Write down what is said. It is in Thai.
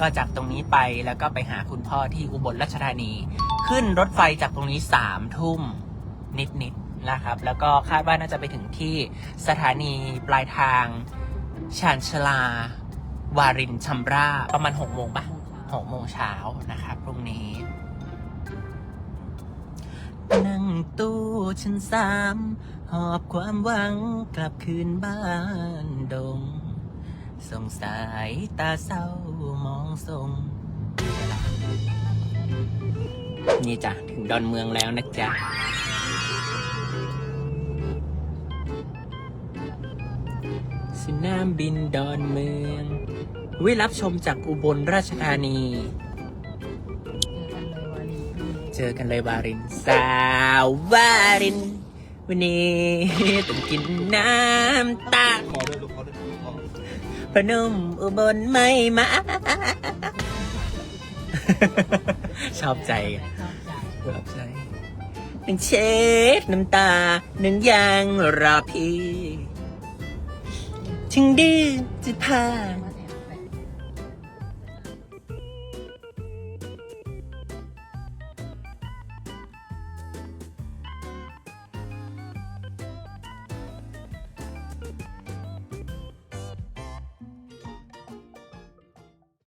ก็จากตรงนี้ไปแล้วก็ไปหาคุณพ่อที่อุบลราชธานี ขึ้นรถไฟจากตรงนี้สามทุ่มนิดๆนะครับ แล้วก็คาดว่าน่าจะไปถึงที่สถานีปลายทางชานชลา วารินชำราประมาณหกโมงปะหกโมงเช้านะครับพรุ่งนี้นั่งตู้ชั้นสามหอบความหวังกลับคืนบ้านดง ส่งสายตาเศร้ามองส่งนี่จ้ะ ถึงดอนเมืองแล้วนะจ๊ะ สนามบินดอนเมือง วิรับชมจากอุบลราชธานี เจอกันเลยวาริน สาววาริน วันนี้ต้องกินน้ำตาขอด้วยลูกขอด้วยขอ พนุ่มอุบลไม่มา ชอบใจชอบใจหนึ่งเช็ดน้ำตาหนึ่งยางรอพี่ ถึงดื้อจะพา